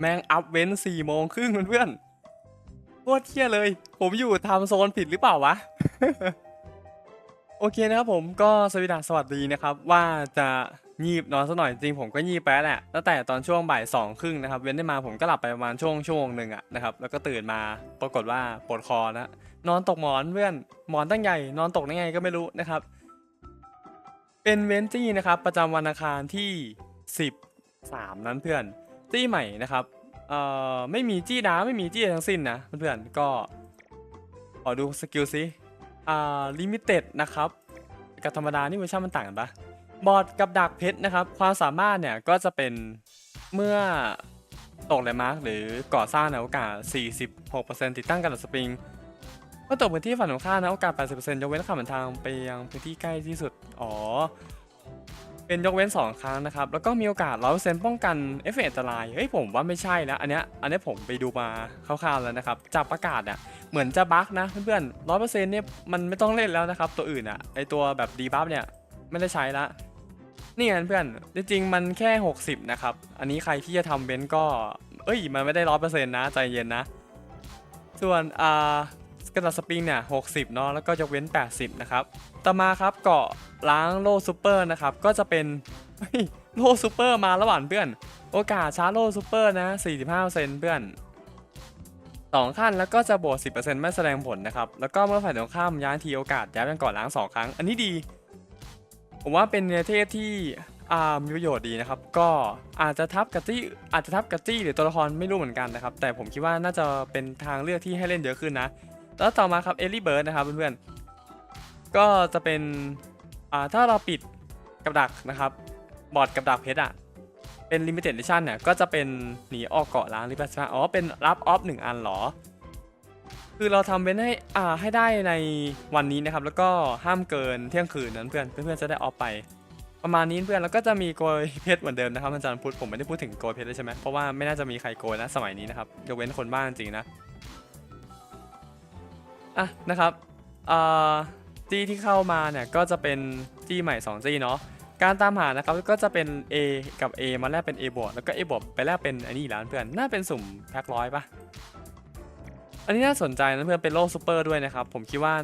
แม่งอัพเว้นสี่โมงครึ่งเพื่อนโคตรเที่ยเลย ผมอยู่ทม์โซนผิดหรือเปล่าวะ โอเคนะครับผมก็สวัสดีสวัสดีนะครับ ว่าจะงีบนอนสักหน่อยจริงผมก็งีบไปแล้วแหละตั้งแต่ตอนช่วงบ่ายสองครึ่งนะครับ เว้นได้มาผมก็หลับไปประมาณช่วงชั่วโมงหนึ่งอะนะครับแล้วก็ตื่นมาปรากฏว่าปวดคอนะนอนตกหมอนเพื่อนหมอนตั้งใหญ่ นอนตกได้ไงก็ไม่รู้นะครับ เป็นเวนจี้นะครับ ประจำวันอังคารที่13นั้นเพื่อน จี้ใหม่นะครับเอ่อไม่มีจี้ดาไม่มีจี้อะไรทั้งสิ้นนะเพื่อนๆก็ขอดูสกิลซิอ่าลิมิเต็ดนะครับกับธรรมดานี่เวอร์ชันมันต่างกันปะบอดกับดักเพชรนะครับ ความสามารถเนี่ยก็จะเป็นเมื่อตกแลมาร์กหรือก่อสร้างในโอกาส 46%ติดตั้งกระดาษสปริงเมื่อตกพื้นที่ฝั่งตรงข้านะโอกาส 80%ยกเว้นขับทางไปยังพื้นที่ใกล้ที่สุด อ๋อ เป็นยกเว้น 2 ครั้งนะครับ แล้วก็มีโอกาส100%ป้องกันเอฟเฟกต์อันตราย เฮ้ยผมว่าไม่ใช่นะ อันเนี้ย อันเนี้ยผมไปดูมาคร่าวๆแล้วนะครับจากประกาศอะ เหมือนจะบั๊กนะเพื่อนๆ100%เซ็นต์เนี่ยมันไม่ต้องเล่นแล้วนะครับ ตัวอื่นอะ ไอตัวแบบดีบัฟเนี่ยไม่ได้ใช้ละ นี่ไงเพื่อน จริงๆมันแค่ 60 นะครับ อันนี้ใครที่จะทำเบนก็ เอ้ย มันไม่ได้100%นต์นะใจเย็นนะ ส่วนอ่า ระดาษสปริงเนี่ย60เนาะแล้วก็ยกเว้น 80 นะครับ ต่อมาครับเกาะล้างโล่ซูเปอร์นะครับ ก็จะเป็นโล่ซูเปอร์มาระหว่างเพื่อน โอกาสชาร์โล่ซูเปอร์นะ 45%เพื่อน2ขั้นแล้วก็จะบวก10%ไม่แสดงผลนะครับ แล้วก็เมื่อฝ่ายตรงข้ามย้ายทีโอกาสย้ายเป็นเกาะล้าง 2 ครั้ง อันนี้ดี ผมว่าเป็นเนเทศที่อ่ามีประโยชน์ดีนะครับ ก็อาจจะทับกับจี้อาจจะทับกับจี้หรือตัวละครไม่รู้เหมือนกันนะครับ แต่ผมคิดว่าน่าจะเป็นทางเลือกที่ให้เล่นเยอะขึ้นนะ แล้วต่อมาครับเอลลี่เบิร์ดนะครับเพื่อนๆก็จะเป็นอ่าถ้าเราปิดกับดักนะครับ บอร์ดกับดักเพชรอะเป็นลิมิเต็ด i ิชั่นเนี่ยก็จะเป็นหนีออกเกาะล้างหรือเปล่าอ๋อเป็นรับออฟหนึ่งอันเหรอ คือเราทำเว้นให้อ่าให้ได้ในวันนี้นะครับ แล้วก็ห้ามเกินเที่ยงคืนนั้นเพื่อนเพื่อนๆจะได้ออฟไป ประมาณนี้เพื่อนแล้วก็จะมีโกยเพชรเหมือนเดิมนะครับอาจารย์พุทธผมไม่ได้พูดถึงโกยเพชรเลยใช่ไหมเพราะว่าไม่น่าจะมีใครโกยนะสมัยนี้นะครับยกเว้นคนบ้านจริงนะ อะนะครับจี้ที่เข้ามาเนี่ยก็จะเป็นจี้ใหม่2จี้เนาะการตามหานะครับก็จะเป็น A กับ A มาแลกเป็น A บวกแล้วก็ A บวกไปแลกเป็นอันนี้อีกแล้วเพื่อนน่าเป็นสุ่มแพ็คร้อยปะอันนี้น่าสนใจนะเพื่อนเป็นโลกซูเปอร์ด้วยนะครับผมคิดว่า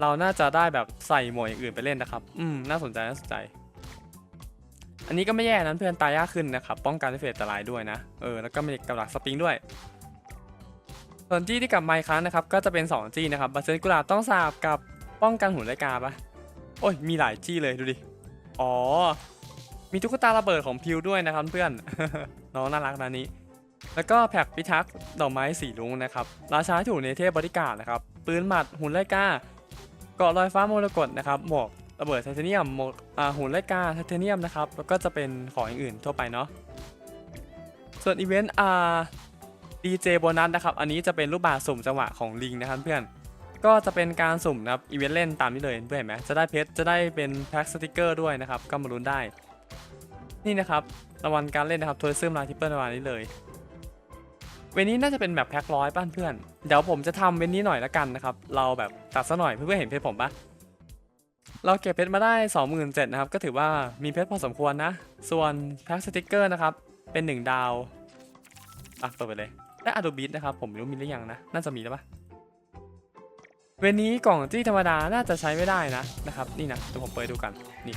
เราน่าจะได้แบบใส่หมวกอย่างอื่นไปเล่นนะครับ อืมน่าสนใจน่าสนใจ อันนี้ก็ไม่แย่นะเพื่อนตายยากขึ้นนะครับป้องกันเอฟเฟกต์อันตรายด้วยนะเออแล้วก็มีกับดักสปริงด้วย ส่วนจี้ที่กับไมาอีกครั้งนะครับก็จะเป็น 2 จี้นะครับบัตเซนกุลาต้องสาบกับป้องกันหุ่นไรกาปะโอ้ยมีหลายจี้เลยดูดิ อ๋อ มีตุ๊กตาระเบิดของพิวด้วยนะครับเพื่อนน้องน่ารักนะนี้ แล้วก็แพ็กพิทักษ์ดอกไม้สีลุงนะครับราชาถูกในเทพบริการนะครับปืนหมัดหุ่นไลกาเกาะลอยฟ้ามรกตนะครับหมวกระเบิดไทเทเนียมหมวกอหุ่นไลกาไทเทเนียมนะครับแล้วก็จะเป็นของอย่างอื่นทั่วไปเนาะส่วนอีเวนต์อ่า ดีเจโบนัสนะครับ อันนี้จะเป็นรูปแบบสุ่มจังหวะของลิงนะครับเพื่อน ก็จะเป็นการสุ่มนะครับอีเวนต์เล่นตามนี้เลยเพื่อนเห็นไหมจะได้เพชรจะได้เป็นแพ็คสติกเกอร์ด้วยนะครับก็มาลุ้นได้ นี่นะครับรางวัลการเล่นนะครับทัวร์ซึมลาทิปเปิลประมาณนี้เลย เวนนี้น่าจะเป็นแบบแพ็คร้อยป้านเพื่อน เดี๋ยวผมจะทำเวนนี้หน่อยละกันนะครับ เราแบบตัดซะหน่อยเพื่อนๆเห็นเพชรผมปะเราเก็บเพชรมาได้ 27,000นะครับ ก็ถือว่ามีเพชรพอสมควรนะ ส่วนแพ็คสติกเกอร์นะครับ เป็น 1 ดาวอะเปิดไปเลย ได้อะโดบิ t นะครับผมไม่รู้มีหรือยังนะ น่าจะมีแล้วปะเวนี้กล่องจี้ธรรมดาน่าจะใช้ไม่ได้นะนะครับ นี่นะเดี๋ยวผมเปิดดูกันนี่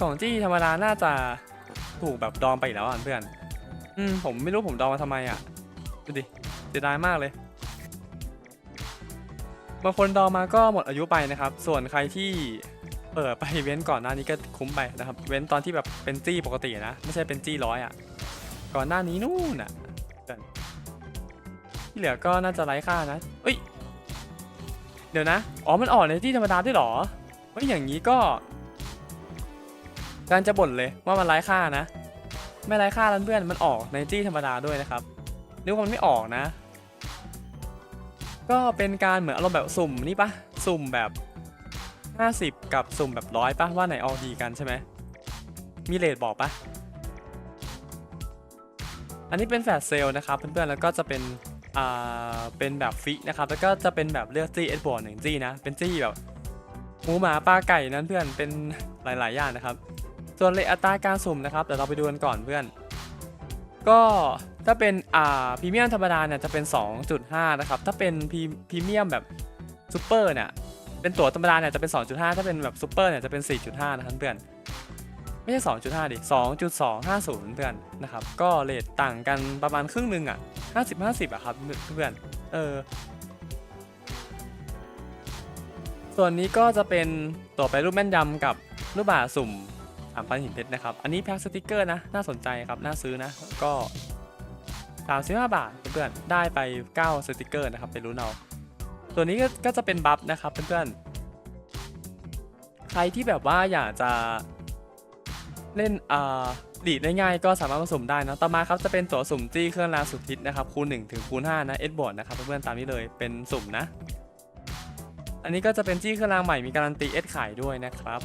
กล่องจี้ธรรมดาน่าจะถูกแบบดองไปแล้วอะเพื่อน อืมผมไม่รู้ผมดองมาทำไมอะดูดิเสียดายมากเลยบางคนดองมาก็หมดอายุไปนะครับ ส่วนใครที่เปิดไปเว้นก่อนหน้านี้ก็คุ้มไปนะครับ เว้นตอนที่แบบเป็นจี้ปกตินะ ไม่ใช่เป็นจี้ร้อยอะ ก่อนหน้านี้นู่นน่ะกันที่เหลือก็น่าจะไร้ค่านะเอ้ย เดี๋ยวนะ อ๋อ มันออกในที่ธรรมดาด้วยหรอเฮ้ยอย่างนี้ก็การจะบ่นเลยว่ามันไร้ค่านะ ไม่ไร้ค่าแล้วเพื่อนมันออกในจี้ธรรมดาด้วยนะครับนึกว่ามันไม่ออกนะ ก็เป็นการเหมือนอารมณ์แบบสุ่มนี่ปะสุ่มแบบ 50 กับสุ่มแบบร้อยปะว่าไหนออกดีกันใช่ไหมมีเลทบอกปะ อันนี้เป็นแฟลชเซลนะครับเพื่อนๆแล้วก็จะเป็นอ่าเป็นแบบฟิกนะครับแล้วก็จะเป็นแบบเลือกจี้เอ็ดบวกหนึ่งจี้นะเป็นจี้แบบหมูหมาปลาไก่นั้นเพื่อนเป็นหลายๆอย่างนะครับส่วนเลอัตราการสุ่มนะครับเดี๋ยวเราไปดูกันก่อนเพื่อน ก็ถ้าเป็นอ่าพรีเมียมธรรมดาเนี่ยจะเป็น 2.5 นะครับ ถ้าเป็นพรีพรีเมียมแบบซูเปอร์เนี่ยเป็นตั๋วธรรมดาเนี่ยจะเป็น 2.5 ถ้าเป็นแบบซูเปอร์เนี่ยจะเป็น 4.5 นะครับเพื่อน ไม่ใช่ 2.5 ดิ 2.250 เพื่อนนะครับ ก็เรทต่างกันประมาณครึ่งหนึ่งอะ 50 50 อะครับเพื่อน เออ ส่วนนี้ก็จะเป็นตัวไปรูปแม่นยำกับรูปบาทสุ่ม3,000หินเพชรนะครับ อันนี้แพ็คสติกเกอร์นะ น่าสนใจครับ น่าซื้อนะ ก็ 35 บาทเพื่อนๆได้ไป 9 สติกเกอร์นะครับไปรู้นเอา ตัวนี้ก็ก็จะเป็นบัฟนะครับเพื่อนๆ ใครที่แบบว่าอยากจะ เล่นอ่าดีดได้ง่ายก็สามารถมาสุ่มได้นะ ต่อมาครับจะเป็นตัวสุ่มจี้เครื่องรางสุดทิศนะครับคูณ1ถึงคูณ5นะเอ็ดบอร์ดนะครับเพื่อนๆตามนี้เลยเป็นสุ่มนะ อันนี้ก็จะเป็นจี้เครื่องรางใหม่มีการันตีเอ็ดขายด้วยนะครับ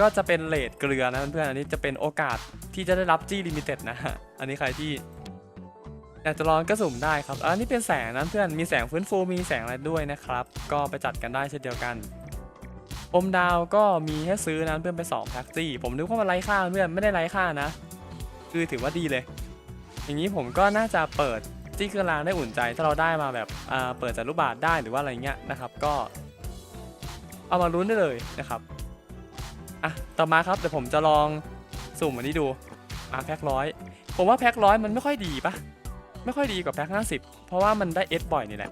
ก็จะเป็นเลทเกลือนะเพื่อนๆอันนี้จะเป็นโอกาสที่จะได้รับจี้ลิมิเต็ดนะฮะอันนี้ใครที่อยากจะลองก็สุ่มได้ครับอันนี้เป็นแสงนะเพื่อนมีแสงฟื้นฟูมีแสงอะไรด้วยนะครับ ก็ไปจัดกันได้เช่นเดียวกัน อมดาวก็มีให้ซื้อนะเพื่อนไป2แพ็กจี้ผมนึกว่ามันไร้ค่าเพื่อนไม่ได้ไร้ค่านะ คือถือว่าดีเลย อย่างนี้ผมก็น่าจะเปิดจี้เครื่องรางได้อุ่นใจ ถ้าเราได้มาแบบอ่าเปิดจากรูปบาทได้หรือว่าอะไรเงี้ยนะครับ ก็เอามาลุ้นได้เลยนะครับอะต่อมาครับเดี๋ยวผมจะลองสุ่มอันนี้ดูอะแพ็คร้อยผมว่าแพ็คร้อยมันไม่ค่อยดีปะไม่ค่อยดีกว่าแพ็คห้าสิบเพราะว่ามันได้เอสบ่อยนี่แหละ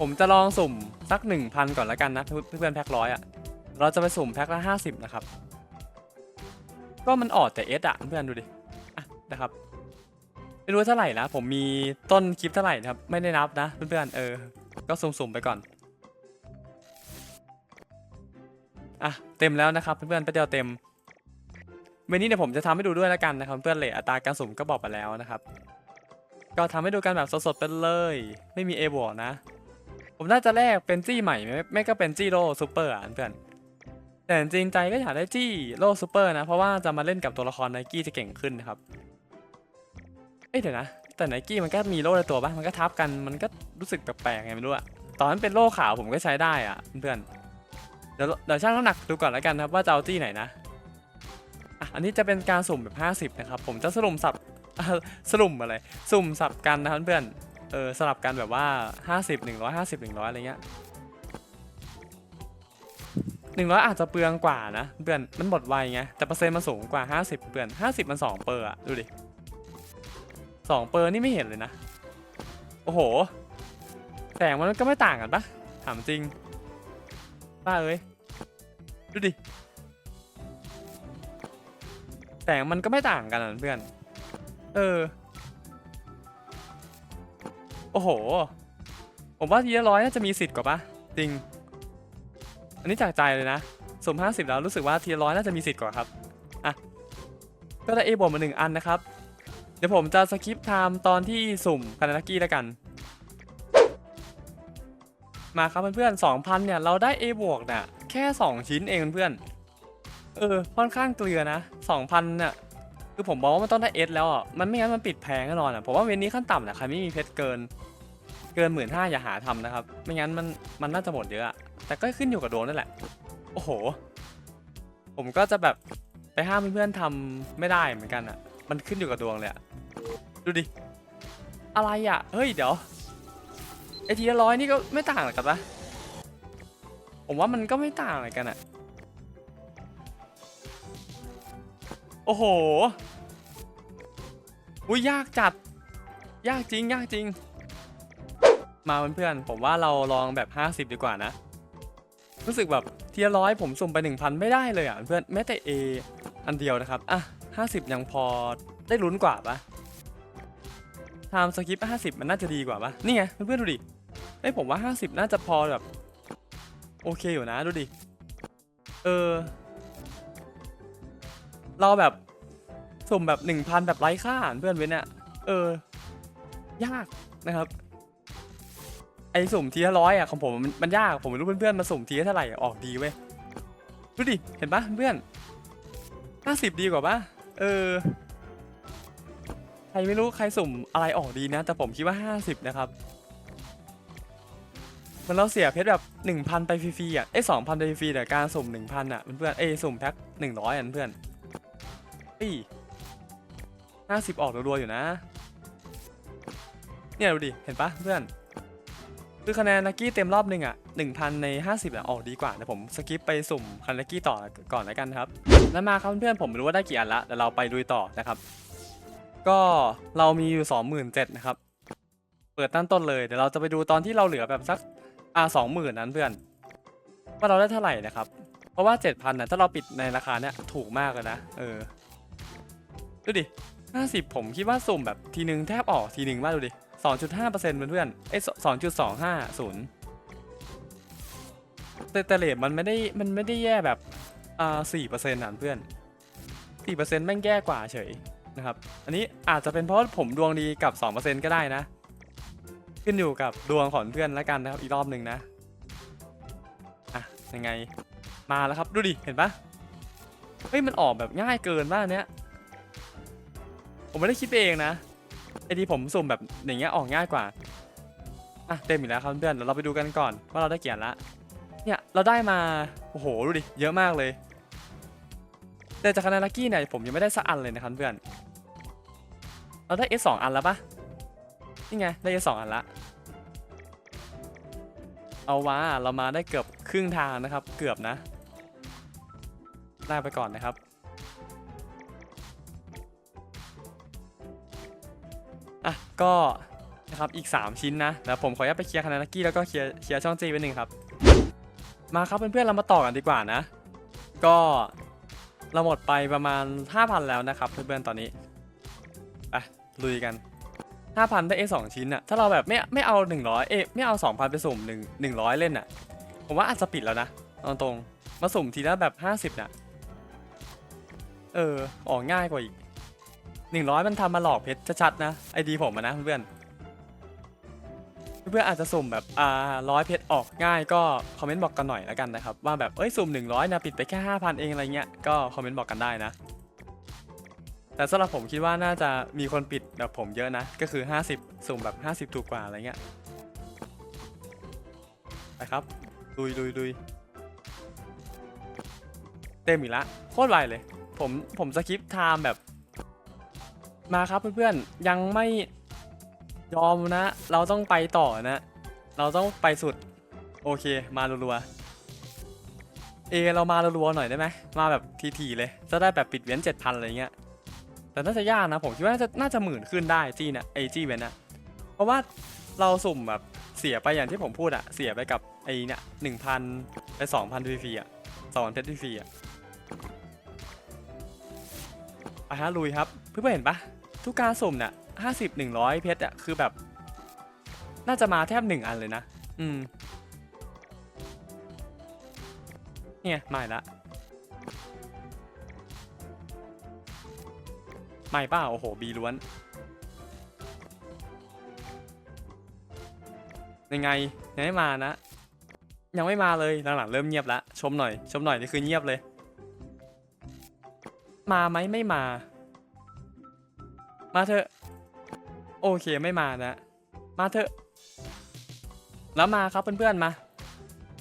ผมจะลองสุ่มสัก 1,000 ก่อนแล้วกันนะเพื่อนๆแพ็คร้อยอะ เราจะไปสุ่มแพ็คละ50 นะครับ ก็มันออดแต่เอสอะเพื่อนดูดิ อะนะครับ ไม่รู้เท่าไหร่นะ ผมมีต้นคลิปเท่าไหร่นะครับ ไม่ได้นับนะเพื่อนๆเออ ก็สุ่มๆไปก่อน อะเต็มแล้วนะครับเพื่อนๆไปเดียวเต็มวันนี้เดี๋ยวผมจะทำให้ดูด้วยแล้วกันนะครับเพื่อนเลทอัตราการสุ่มก็บอกไปแล้วนะครับ ก็ทำให้ดูกันแบบสดๆไปเลย ไม่มีเอบวกนะ ผมน่าจะแลกเป็นจี้ใหม่ไม่ไม่ก็เป็นจี้โลซูเปอร์อะเพื่อนแต่จริงใจก็อยากได้จี้โลซูเปอร์นะ เพราะว่าจะมาเล่นกับตัวละครไนกี้จะเก่งขึ้นนะครับ เอ้ยเดี๋ยวนะ แต่ไนกี้มันก็มีโล่ในตัวป่ะมันก็ทับกันมันก็รู้สึกแปลกๆไงไม่รู้อะตอนนั้นเป็นโล่ขาวผมก็ใช้ได้อะเพื่อนเดี๋ยวเดี๋ยวช่างน้ำหนักดูก่อนแล้วกันครับว่าจะเอาจี้ไหนนะอะอันนี้จะเป็นการสุ่มแบบ 50 นะครับ ผมจะสรุมสับสรุมอะไร สุ่มสับกันนะครับเพื่อน เออสลับกันแบบว่า 50 150 100 อะไรเงี้ย100 อาจจะเปลืองกว่านะเพื่อนมันหมดไวไงแต่เปอร์เซ็นต์มันสูงกว่า 50เพื่อน50 มัน 2 เปอร์อะดูดิสองเปอร์นี่ไม่เห็นเลยนะ โอ้โหแสงมันก็ไม่ต่างกันปะถามจริงป้าเอ้ยดูดิแสงมันก็ไม่ต่างกันอะเพื่อน เออ โอ้โห ผมว่าทีละร้อยน่าจะมีสิทธิ์กว่าปะจริง อันนี้จากใจเลยนะสมห้าสิบแล้วรู้สึกว่าทีละร้อยน่าจะมีสิทธิ์กว่าครับอะก็ได้เอบวกมาหนึ่งอันนะครับ เดี๋ยวผมจะสคิปไทม์ตอนที่สุ่มคานากิแล้วกัน มาครับเพื่อนๆ2,000เนี่ยเราได้ A บวกเนี่ยแค่2ชิ้นเองเพื่อนเออค่อนข้างเกลือนะ2,000เนี่ย คือผมบอกว่ามันต้องได้ S แล้วอะ มันไม่งั้นมันปิดแพงแน่นอนอะ ผมว่าเวนนี้ขั้นต่ำนี่ยใครไม่มีเพชรเกิน เกินหมื่นห้าอย่าหาทำนะครับ ไม่งั้นมันมันน่าจะหมดเยอะอะแต่ก็ขึ้นอยู่กับดวงนั่นแหละ โอ้โห ผมก็จะแบบไปห้ามเพื่อนๆทำไม่ได้เหมือนกันอะ มันขึ้นอยู่กับดวงเลยอะดูดิ อะไรอะ เฮ้ยเดี๋ยวไอทีละร้อยนี่ก็ไม่ต่างกันปะผมว่ามันก็ไม่ต่างอะไรกันอะโอ้โห อุ้ยยากจัด ยากจริง ยากจริง มาเพื่อนๆผมว่าเราลองแบบ 50 ดีกว่านะ รู้สึกแบบเทีละร้อยผมสุ่มไป 1,000 ไม่ได้เลยอะเพื่อนแม้แต่ A อันเดียวนะครับ อะ 50 ยังพอได้ลุ้นกว่าปะไทม์สกิป50 มันน่าจะดีกว่าปะนี่ไงเพื่อนๆดูดิเอ้ยผมว่า 50 น่าจะพอแบบ โอเคอยู่นะดูดิ เออ เราแบบ สุ่มแบบ1,000แบบไร้ค่าเพื่อนเว้นเนี่ยเออ ยากนะครับ ไอสุ่มทีละร้อยอะของผมมันมันยากผมไม่รู้เพื่อนๆมาสุ่มทีละเท่าไหร่อะออกดีเว้ยดูดิเห็นปะเพื่อน50ดีกว่าปะเออใครไม่รู้ใครสุ่มอะไรออกดีนะ แต่ผมคิดว่า50นะครับมันเราเสียเพชรแบบหนึ่งพันไปฟรีๆอะเอ้สองพันไปฟรีๆแต่การสุ่มหนึ่งพันอะเพื่อนๆเอ้ยสุ่มแพ็คหนึ่งร้อยอะเพื่อนเฮ้ย ห้าสิบออกรัวๆอยู่นะ เนี่ยดูดิ เห็นปะเพื่อน คือคะแนนลักกี้เต็มรอบหนึ่งอะหนึ่งพันในห้าสิบอะออกดีกว่าเดี๋ยวผมสกิปไปสุ่มคันลักกี้ต่อก่อนแล้วกันครับ แล้วมาครับเพื่อนผมไม่รู้ว่าได้กี่อันละเดี๋ยวเราไปลุยต่อนะครับ ก็เรามีอยู่สองหมื่นเจ็ดนะครับ เปิดตั้งต้นเลยเดี๋ยวเราจะไปดูตอนที่เราเหลือแบบสักอ่าสองหมื่นนั้นเพื่อนว่าเราได้เท่าไหร่นะครับ เพราะว่าเจ็ดพันนะถ้าเราปิดในราคาเนี้ยถูกมากเลยนะ เออ ดูดิ ห้าสิบผมคิดว่าสุ่มแบบทีนึงแทบออกทีนึงมาดูดิสองจุดห้าเปอร์เซ็นต์เพื่อนๆเอ้สองจุดสองห้าศูนย์แต่แต่เลทมันไม่ได้มันไม่ได้แย่แบบอ่าสี่เปอร์เซ็นต์นะเพื่อนสี่เปอร์เซ็นต์แม่งแย่กว่าเฉยนะครับ อันนี้อาจจะเป็นเพราะผมดวงดีกับสองเปอร์เซ็นต์ก็ได้นะ ขึ้นอยู่กับดวงของเพื่อนแล้วกันนะครับอีกรอบหนึ่งนะอะยังไงมาแล้วครับดูดิเห็นปะเฮ้ยมันออกแบบง่ายเกินมากเนี้ย ผมไม่ได้คิดเองนะไอที่ผมสุ่มแบบอย่างเงี้ยออกง่ายกว่าอะเต็มอีกแล้วครับเพื่อนเดี๋ยวเราไปดูกันก่อนว่าเราได้เกี่อันละเนี่ยเราได้มาโอ้โหดูดิเยอะมากเลย แต่จากคะแนนลัคกี้เนี่ยผมยังไม่ได้สักอันเลยนะครับเพื่อนเราได้ S สองอันแล้วปะนี่ไงได้ S สองอันละเอาว่าเรามาได้เกือบครึ่งทางนะครับ เกือบนะได้ไปก่อนนะครับ ก็นะครับอีก 3 ชิ้นนะแล้วผมขออนุญาตไปเคลียร์คะแนนลักกี้แล้วก็เคลียร์เคลียร์ช่องจีไปหนึ่งครับ มาครับเพื่อนๆเรามาต่อกันดีกว่านะ ก็เราหมดไปประมาณ 5,000 แล้วนะครับเพื่อนๆตอนนี้ไปลุยกัน 5,000 ได้ A 2ชิ้นอะถ้าเราแบบไม่ไม่เอา 100 เอยไม่เอา 2,000 ไปสุ่ม1 100 เล่นอะผมว่าอาจจะปิดแล้วนะเอาตรงๆมาสุ่มทีละแบบ 50น่ะเออออกง่ายกว่าอีก 100มันทำมาหลอกเพชรชัดๆนะไอดีผมนะเพื่อนเพื่อนอาจจะสุ่มแบบอ่าร้อยเพชรออกง่ายก็คอมเมนต์บอกกันหน่อยแล้วกันนะครับว่าแบบเอ้ยสุ่ม 100นะปิดไปแค่5,000เองอะไรเงี้ยก็คอมเมนต์บอกกันได้นะ แต่สำหรับผมคิดว่าน่าจะมีคนปิดแบบผมเยอะนะ ก็คือ 50 สุ่มแบบ 50 ถูกกว่าอะไรเงี้ยไปครับลุยลุยลุยเต็มอีกละโคตรไวเลย ผมผมสคริปไทม์แบบ มาครับเพื่อนๆยังไม่ยอมนะ เราต้องไปต่อนะ เราต้องไปสุด โอเค มารัวๆเอเรามารัวๆหน่อยได้ไหมมาแบบทีๆเลยจะได้แบบปิดเว้น7,000อะไรเงี้ยแต่น่าจะยากนะผมคิดว่าน่าจะน่าจะหมื่นขึ้นได้จี้เนี่ยไอจี้เว้นนะเพราะว่าเราสุ่มแบบเสียไปอย่างที่ผมพูดอะเสียไปกับไอเนี่ยหนึ่งพันไปสองพันฟรีอะสองพันเพชรฟรีอะไปฮะลุยครับเพื่อนๆเห็นปะ ทุกการสุ่มเนี่ยห้าสิบหนึ่งร้อยเพชรอะคือแบบ น่าจะมาแทบหนึ่งอันเลยนะ อืม เนี่ยมาอีกละไม่ปล่าโอ้โห บีล้วน ยังไง ยังไม่มานะ ยังไม่มาเลย หลังๆเริ่มเงียบแล้วชมหน่อย ชมหน่อยนี่คือเงียบเลย มาไหมไม่มา มาเถอะ โอเคไม่มานะ มาเถอะ แล้วมาครับเพื่อนๆมา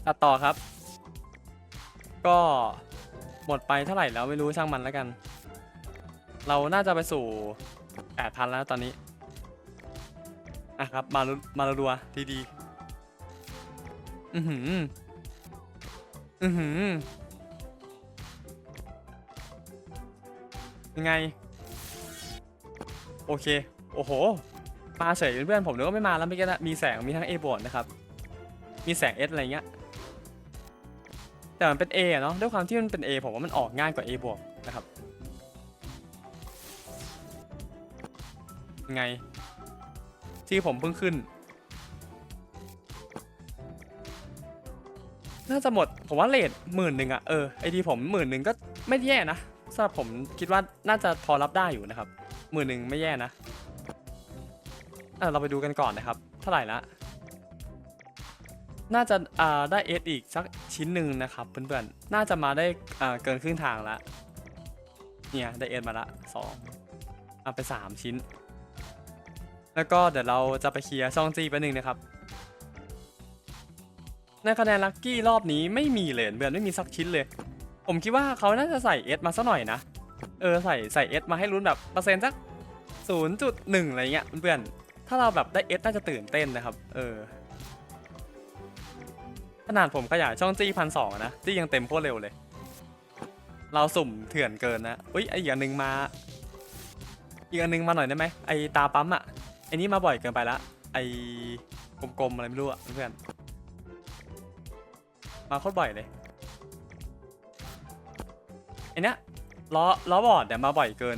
ตัดต่อครับ ก็หมดไปเท่าไหร่แล้วไม่รู้ช่างมันแล้วกัน เราน่าจะไปสู่8,000แล้วตอนนี้ อะครับ มาลมารัวดีดีๆ อือหือ อือหือยังไง โอเค โอ้โห มาเฉยเพื่อนๆผมนึกว่าไม่มาแล้วเมื่อกี้นะมีแสงมีทั้ง A บวกนะครับ มีแสง S อะไรเงี้ย แต่มันเป็น A อะเนาะ ด้วยความที่มันเป็น A ผมว่ามันออกง่ายกว่า A บวกนะครับ ไง ที่ผมเพิ่งขึ้น น่าจะหมด ผมว่าเลทหมื่นหนึ่งอะเออไอดีผมหมื่นหนึ่งก็ไม่แย่นะสำหรับผมคิดว่าน่าจะพอรับได้อยู่นะครับ หมื่นหนึ่งไม่แย่นะอะเราไปดูกันก่อนนะครับ เท่าไหร่ละน่าจะอ่าได้เอสอีกสักชิ้นหนึ่งนะครับเพื่อนๆ น่าจะมาได้อ่าเกินครึ่งทางละเนี่ยได้เอสมาละสองเอาไปสามชิ้น แล้วก็เดี๋ยวเราจะไปเคลียร์ช่องจีไปหนึ่งนะครับในคะแนนลัคกี้รอบนี้ไม่มีเลยเพื่อนไม่มีสักชิ้นเลย ผมคิดว่าเขาน่าจะใส่เอสมาสักหน่อยนะ เออใส่ใส่เอสมาให้ลุ้นแบบเปอร์เซ็นต์สักศูนย์จุดหนึ่งอะไรเงี้ยเพื่อนๆถ้าเราแบบได้เอสน่าจะตื่นเต้นนะครับ เออ ขนาดผมขยายช่องจี้พันสองนะจี้ยังเต็มโคตรเร็วเลย เราสุ่มเถื่อนเกินนะอุ้ยไออีกอันหนึ่งมา อีกอันหนึ่งมาหน่อยได้ไหมไอตาปั๊มอะไอนี่มาบ่อยเกินไปละไอกลมๆอะไรไม่รู้อะเพื่อนมาโคตรบ่อยเลยไอเนี้ย ล้อล้อบอดเนี่ยมาบ่อยเกิน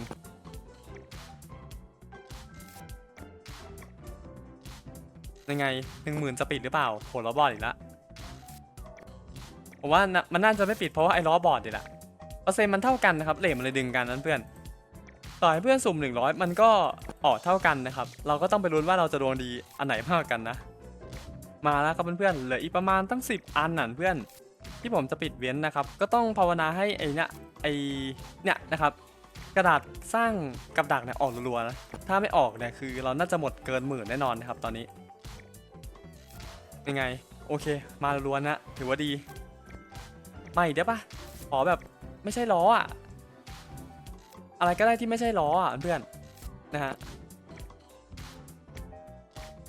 ยังไงหนึ่งหมื่นจะปิดหรือเปล่าโหล้อบอดอีกละผมว่ามันน่าจะไม่ปิดเพราะว่าไอ้ล้อบอร์ดนี่แหละเปอร์เซ็นต์มันเท่ากันนะครับเลทมันเลยดึงกันนั้นเพื่อนต่อให้เพื่อนสุ่ม 100 มันก็ออกเท่ากันนะครับ เราก็ต้องไปลุ้นว่าเราจะดวงดีอันไหนมากกว่ากันนะ มาแล้วครับเพื่อนๆเหลืออีกประมาณตั้ง 10 อันน่ะเพื่อน ที่ผมจะปิดเว้นนะครับ ก็ต้องภาวนาให้ไอ้นี่ ไอเนี่ยนะครับ กระดาษสร้างกับดักเนี่ยออกรัวๆนะถ้าไม่ออกเนี่ยคือเราน่าจะหมดเกินหมื่นแน่นอนนะครับตอนนี้ยังไง โอเค มารัวๆนะ ถือว่าดีไม่เดี๋ยวปะขอแบบไม่ใช่ล้ออะอะไรก็ได้ที่ไม่ใช่ล้ออะเพื่อนนะฮะ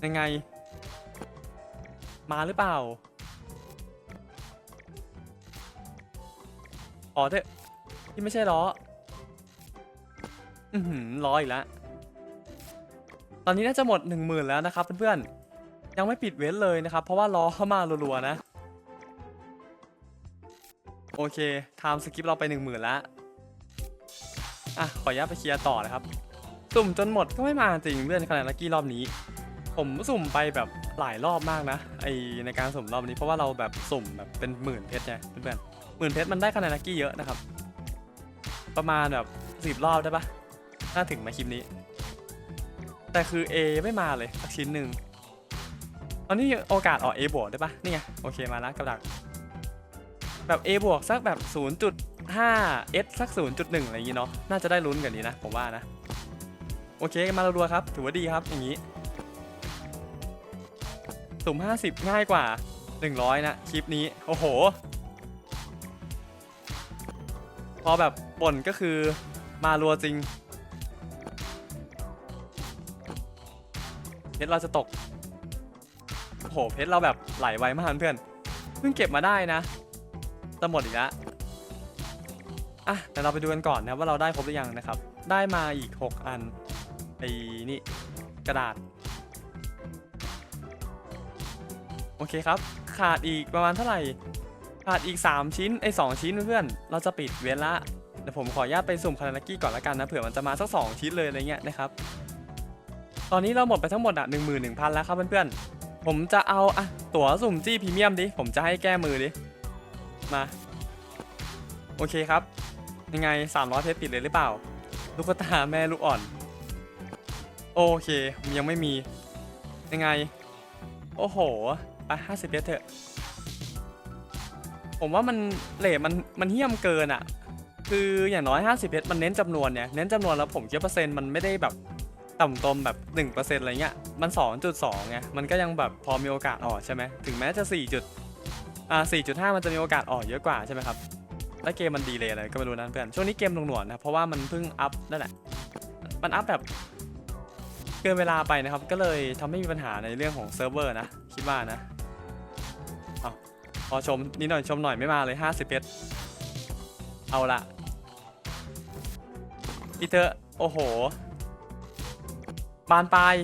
ยังไง มาหรือเปล่าอ๋อเถอะ ที่ไม่ใช่ล้อ อือหือล้ออีกแล้ว ตอนนี้น่าจะหมดหนึ่งหมื่นแล้วนะครับเพื่อนๆ ยังไม่ปิดเว้นเลยนะครับ เพราะว่าล้อเข้ามารัวๆนะ โอเคไทม์สกิปเราไปหนึ่งหมื่นแล้ว อะ ขออนุญาตไปเคลียร์ต่อนะครับ สุ่มจนหมดก็ไม่มาจริงเพื่อนขนาดลักกี้รอบนี้ ผมสุ่มไปแบบหลายรอบมากนะไอในการสุ่มรอบนี้เพราะว่าเราแบบสุ่มแบบเป็นหมื่นเพชรไงเพื่อนๆหมื่นเพชรมันได้คะแนนลักกี้เยอะนะครับ ประมาณแบบสิบรอบได้ปะน่าถึงมาคลิปนี้ แต่คือ A ไม่มาเลยสักชิ้นหนึ่งตอนนี้โอกาสออก A บวกได้ปะนี่ไงโอเคมาแล้วกับดัก แบบ A บวกสักแบบ 0.5 S สัก 0.1 อะไรอย่างงี้เนาะน่าจะได้ลุ้นกันนี้นะ ผมว่านะ โอเคมารัวๆครับ ถือว่าดีครับอย่างนี้สุ่ม50 ง่ายกว่า 100 นะ คลิปนี้ โอ้โห พอแบบบ่นก็คือมารัวจริงเพชรเราจะตกโหเพชรเราแบบไหลไวมากเพื่อนเพิ่งเก็บมาได้นะจะหมดอีกแล้วอะแต่เราไปดูกันก่อนนะว่าเราได้ครบหรือยังนะครับ ได้มาอีก 6 อันไอ้นี่กระดาษ โอเคครับ ขาดอีกประมาณเท่าไหร่ ขาดอีก 3 ชิ้นไอ้สชิ้นเพื่อนเราจะปิดเว้นละเดี๋ยวผมขออนุญาตไปสุ่มคารานากี้ก่อนละกันนะเผื่อมันจะมาสัก2ชิ้นเลยอะไรเงี้ยนะครับตอนนี้เราหมดไปทั้งหมดอะหนึ่งหมื่นหนึ่งพันแล้วครับเพื่อนๆผมจะเอาอะตั๋วสุ่มจี้พรีเมียมดิผมจะให้แก้มือดิมาโอเคครับ ยังไง300เพชรปิดเลยหรือเปล่า ลูกตาแม่ลูกอ่อน โอเคยังไม่มียังไง โอ้โหไปห้าสิบเพชรเถอะ ผมว่ามันเลทมันมันเฮี้ยมเกินอะ่ะ คืออย่างน้อย 50เพชรมันเน้นจำนวนเนี่ยเน้นจำนวนแล้วผมคิดว่าเปอร์เซ็นต์มันไม่ได้แบบต่ำตมแบบ 1%อะไรเงี้ยมัน 2.2ไงมันก็ยังแบบพอมีโอกาสออกใช่ไหมถึงแม้จะ4จุดอ่า4.5 มันจะมีโอกาสออกเยอะกว่าใช่ไหมครับแล้วเกมมันดีเลยอะไรก็ไม่รู้นะเพื่อนช่วงนี้เกมหน่วงๆนะเพราะว่ามันเพิ่งอัพนั่นแหละมันอัพแบบเกินเวลาไปนะครับ ก็เลยทำให้มีปัญหาในเรื่องของเซิร์ฟเวอร์นะ คิดว่านะ พอชมนิดหน่อยชมหน่อยไม่มาเลย 50เพชรเอาละอีเตอร์โอ้โห บานปลาย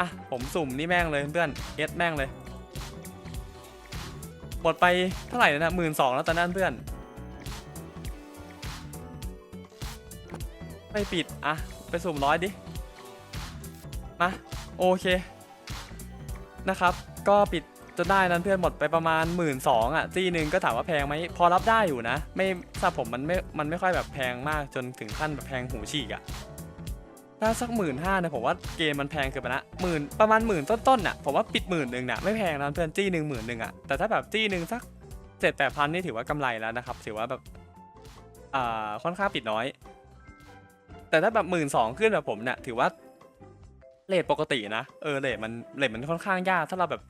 อะ ผมสุ่มนี่แม่งเลยเพื่อนเอสแม่งเลยหมดไปเท่าไหร่นะหมื่นสองแล้วตอนนั้นเพื่อน ไม่ปิด อะ ไปสุ่มร้อยดิ มา โอเค นะครับ ก็ปิด จนได้นั้นเพื่อนหมดไปประมาณหมื่นสองอะตีหนึ่งก็ถามว่าแพงไหมพอรับได้อยู่นะ ไม่ทราบผมมันไม่มันไม่ค่อยแบบแพงมากจนถึงขั้นแบบแพงหูฉีกอะถ้าสักหมื่นห้าเนี่ยผมว่าเกมมันแพงเกินไปละหมื่นประมาณหมื่นต้นๆน่ะผมว่าปิดหมื่นหนึ่งน่ะไม่แพงนะเพื่อนจี้หนึ่งหมื่นหนึ่งอะแต่ถ้าแบบจี้หนึ่งสักเจ็ดแปดพันนี่ถือว่ากำไรแล้วนะครับถือว่าแบบอ่าค่อนข้างปิดน้อย แต่ถ้าแบบหมื่นสองขึ้นแบบผมเนี่ยถือว่าเลทปกตินะเออเลทมันเลทมันค่อนข้างยากถ้าเราแบบ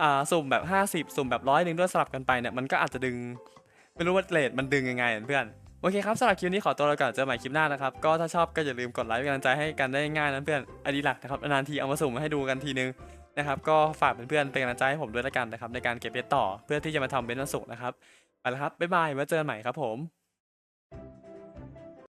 อ่าสุ่มแบบ 50 สุ่มแบบร้อยหนึ่งด้วยสลับกันไปเนี่ยมันก็อาจจะดึง ไม่รู้ว่าเรทมันดึงยังไงอเพื่อนโอเคครับสำหรับคลิปนี้ขอตัวลาก่อนเจอกันใหม่คลิปหน้านะครับก็ถ้าชอบก็อย่าลืมกดไลค์เป็นกำลังใจให้กันได้ง่ายนะเพื่อนอันนี้หลักนะครับนานทีเอามาสุ่มมาให้ดูกันทีนึงนะครับก็ฝากเพื่อนๆเป็นกำลังใจให้ผมด้วยละกันนะครับในการเก็บเพชรต่อเพื่อที่จะมาทำเบนวันศุกร์นะครับไปแล้วครับบ๊ายบายไว้เจอกันใหม่ครับผม